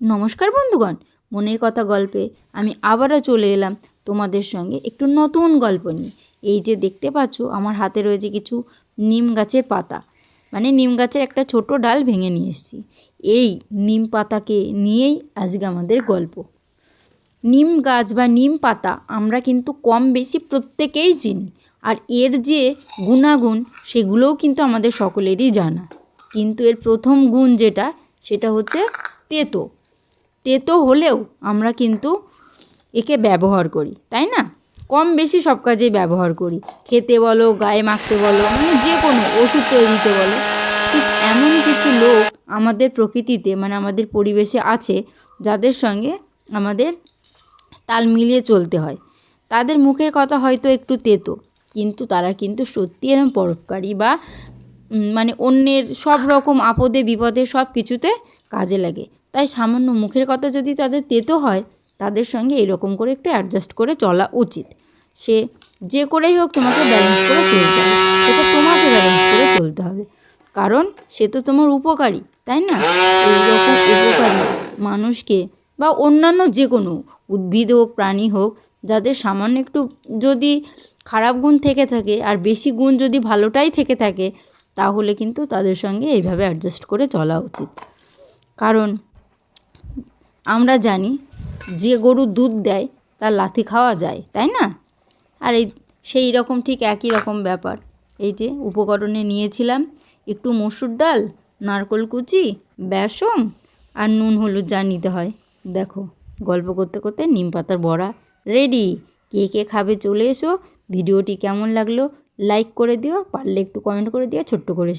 নমস্কার বন্ধুগণ, মনের কথা গল্পে আমি আবারও চলে এলাম তোমাদের সঙ্গে একটু নতুন গল্প নিয়ে। এই যে দেখতে পাচ্ছ, আমার হাতে রয়েছে কিছু নিম গাছের পাতা। মানে নিম গাছের একটা ছোট ডাল ভেঙে নিয়ে এসেছি। এই নিম পাতাকে নিয়েই আজকে আমাদের গল্প। নিম গাছ বা নিম পাতা আমরা কিন্তু কম বেশি প্রত্যেকেই চিনি। আর এর যে গুণাগুণ, সেগুলোও কিন্তু আমাদের সকলেরই জানা। কিন্তু এর প্রথম গুণ যেটা, সেটা হচ্ছে তেতো। তেতো হলেও আমরা কিন্তু একে ব্যবহার করি, তাই না? কম বেশি সব কাজেই ব্যবহার করি। খেতে বলো, গায়ে মাখতে বলো মানে যে কোনো ওষুধ তৈরিতে বলো, ঠিক এমন কিছু লোক আমাদের প্রকৃতিতে মানে আমাদের পরিবেশে আছে, যাদের সঙ্গে আমাদের তাল মিলিয়ে চলতে হয়। তাদের মুখের কথা হয়তো একটু তেতো, কিন্তু তারা কিন্তু সত্যি এরম পরোপকারী বা মানে অন্যের সব রকম আপদে বিপদে সব কিছুতে কাজে লাগে। তাই সামান্য মুখের কথা যদি তাদের তেতো হয়, তাদের সঙ্গে এরকম করে একটু অ্যাডজাস্ট করে চলা উচিত। সে যে করেই হোক তোমাকে ব্যালেন্স করে চলতে হবে। সেটা তোমাকে ব্যালেন্স করে চলতে হবে। কারণ সে তো তোমার উপকারী, তাই না? এইরকম উপকারী মানুষকে বা অন্যান্য যে কোনো উদ্ভিদ হোক, প্রাণী হোক, যাদের সামান্য একটু যদি খারাপ গুণ থেকে থাকে আর বেশি গুণ যদি ভালোটাই থেকে থাকে, তাহলে কিন্তু তাদের সঙ্গে এইভাবে অ্যাডজাস্ট করে চলা উচিত। কারণ আমরা জানি যে গরু দুধ দেয়, তার লাথি খাওয়া যায়, তাই না? আর এই সেই রকম ঠিক একই রকম ব্যাপার। এই যে উপকরণে নিয়েছিলাম একটু মসুর ডাল, নারকোল কুচি, বেসন আর নুন হলুদ যা নিতে হয়। দেখো, গল্প করতে করতে নিম পাতার বড়া রেডি কে কে খাবে চলে এসো। ভিডিওটি কেমন লাগল লাইক করে দিও, পারলে একটু কমেন্ট করে দিও, ছোট্ট করে